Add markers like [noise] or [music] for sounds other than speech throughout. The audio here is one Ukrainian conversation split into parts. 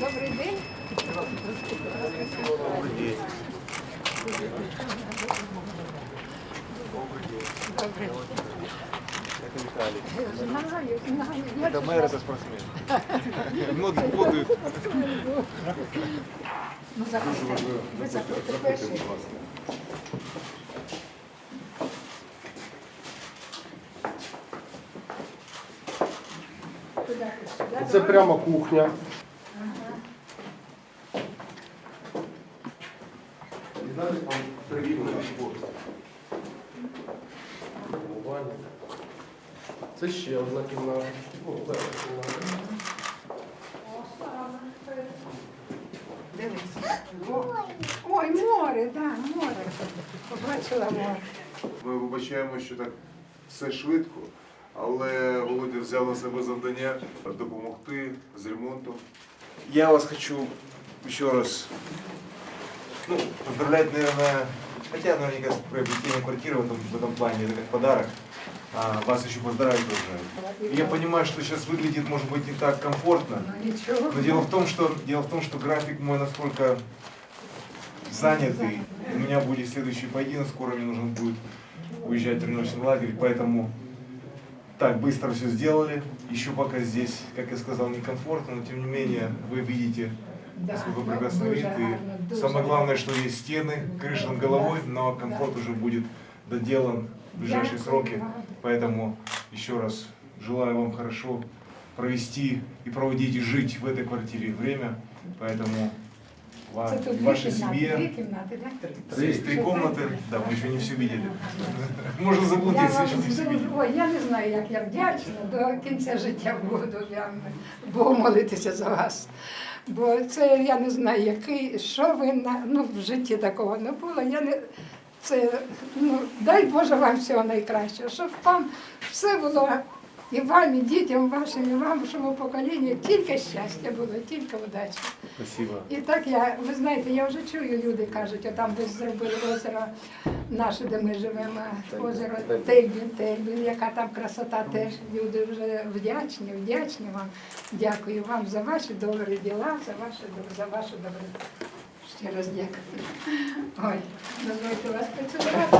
Добрий день. Добрий. Это Виталий. Знаю, знаю. Я Это мэр, это спортсмен. Многие путают. Ну, заходьте. Ви заходьте перший. Куди ти? Сюди? Це прямо кухня. Далі там привітна школа. Це ще одна кімната. О, перша кімната. Ой, море, да, море. Побачила море. Ми вибачаємо, що так все швидко, але Володя взяв на себе завдання допомогти з ремонтом. Я вас хочу еще раз ну, поздравлять, наверное, хотя наверняка с приобретением квартиры в этом, в этом плане, это как подарок. А, вас еще поздравить тоже. Я понимаю, что сейчас выглядит, может быть, не так комфортно, Ну, но дело в том, что дело в том, что график мой настолько занятый. У меня будет следующий поединок, скоро мне нужно будет уезжать в тренировочный лагерь, поэтому так быстро все сделали. Еще пока здесь, как я сказал, некомфортно, но тем не менее вы видите, Да, насколько ну, прекрасный дуже вид. гарно, И дуже самое главное, гарно. что есть стены, крыша над головой, но комфорт уже будет доделан в ближайшие Дякую сроки. вам. Поэтому еще раз желаю вам хорошо провести и проводить и жить в этой квартире время. Поэтому ва- Це тут дві вашей кімнати, дві кімнати, так? Три [laughs] Щоб комнаты, ви- да, мы еще не все видели. Можно Я заблудиться, вам не все дуже, видели. ой, я не знаю, як я вдячна до кінця життя буду я Богу молитися за вас. Бо це я не знаю, який, що ви на ну, в житті такого не було. Я не, це, ну, дай Боже вам всього найкращого, щоб вам все було і вам, і дітям вашим, і вашому поколінню тільки щастя було, тільки удачі. Спасибо. І так я, ви знаєте, я вже чую, люди кажуть, а там ви зробили озеро наше, де ми живемо, озеро Тельбін, Тельбін, яка там красота теж. Люди вже вдячні, вдячні вам. Дякую вам за ваші добрі діла, за ваші за вашу доброту. Ще раз дякую. Ой, дозвольте вас поцілувати.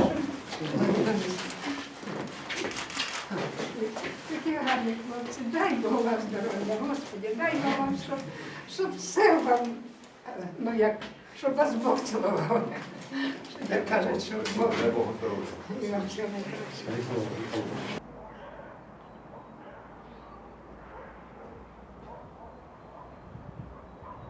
Гарні хлопці, дай Бог вам здоров'я, Господи, дай Бог вам, щоб, щоб все вам, ну як, щоб вас Бог цілував. Як кажуть, що Бог Дай Бог здоровья.